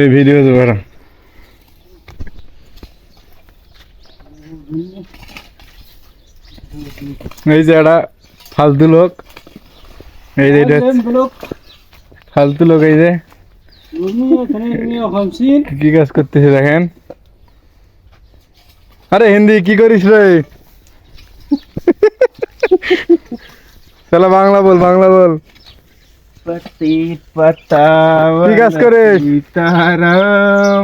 এই ভিডিও দেবার এই যে একটা ফালতু লোক। এই যে ফালতু লোক। এই যে। কি কাজ করতেছে দেখেন? আরে হিন্দি কি করিস রে? চলো বাংলা বল বাংলা বল। पति पता কি কাজ করে? सीताराम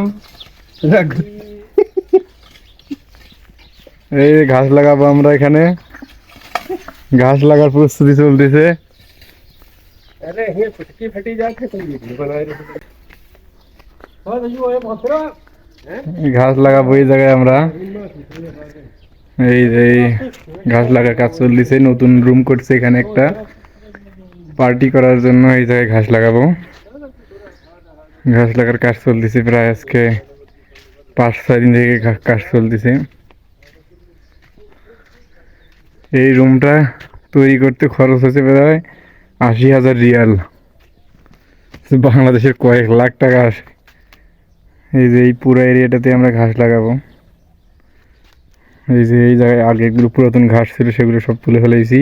এই ঘাস লাগাবো আমরা এখানে ঘাস লাগার প্রস্তুতি চলতেছে अरे ये फटकी फटी जाके तुम वीडियो बना रहे हो और जो ये पत्थर এই ঘাস লাগাবো এই জায়গায় আমরা এই যে এই ঘাস লাগার কাজ চলতেছে নতুন রুম করছে এখানে একটা পার্টি করার জন্য এই জায়গায় ঘাস লাগাবো। ঘাস লাগার কাজ চলতেছে প্রায় আজকে পাঁচ, ছয় দিন থেকে কাজ চলতেছে। এই রুমটা তৈরি করতে খরচ হচ্ছে প্রায় আশি হাজার রিয়াল। বাংলাদেশের কয়েক লাখ টাকা আসে এই যে এই পুরো এরিয়াটাতে আমরা ঘাস লাগাবো। এই যে এই জায়গায় আগেগুলো পুরাতন ঘাস ছিল সেগুলো সব তুলে ফেলেছি।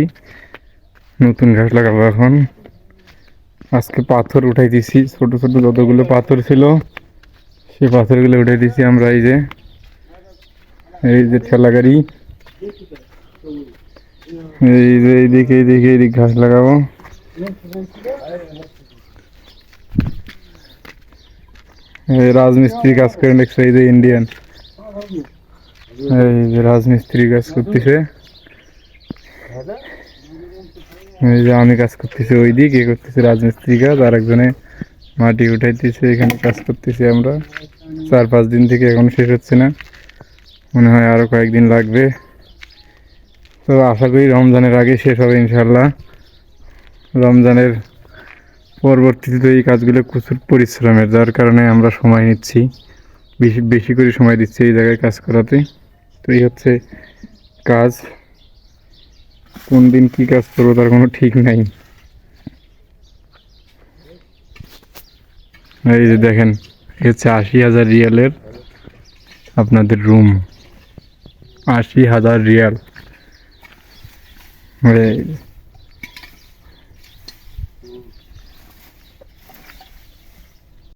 নতুন ঘাস লাগাবো এখন। আজকে পাথর উঠাই দিছি, ছোট ছোট যতগুলো পাথর ছিল, সেই পাথরগুলো উঠাই দিছি আমরা, এই যে এই যে ঠেলা গাড়ি। এই যে এইদিকে এইদিকে এইদিকে ঘাস লাগাবো। রাজমিস্ত্রি কাজ করে দেখছে, এই যে ইন্ডিয়ান এই যে রাজমিস্ত্রি কাজ করতেছে। এই যে আমি কাজ করতেছি ওই দিক করতেছি রাজমিস্ত্রি কাজ আর একজনে মাটি উঠাইতেছে, এখানে কাজ করতেছি আমরা। চার পাঁচ দিন থেকে এখন শেষ হচ্ছে না। মনে হয় আরও কয়েকদিন লাগবে। তো আশা করি রমজানের আগে শেষ হবে ইনশাল্লাহ রমজানের পরবর্তীতে তো এই কাজগুলো প্রচুর পরিশ্রমের, যার কারণে আমরা সময় নিচ্ছি। বেশি বেশি করে সময় দিচ্ছি এই জায়গায় কাজ করাতে। তো এই হচ্ছে কাজ। কোন দিন কি কাজ করব তার কোনো ঠিক নাই। এই যে দেখেন হচ্ছে আশি হাজার রিয়ালের আপনাদের রুম আশি হাজার রিয়াল। মানে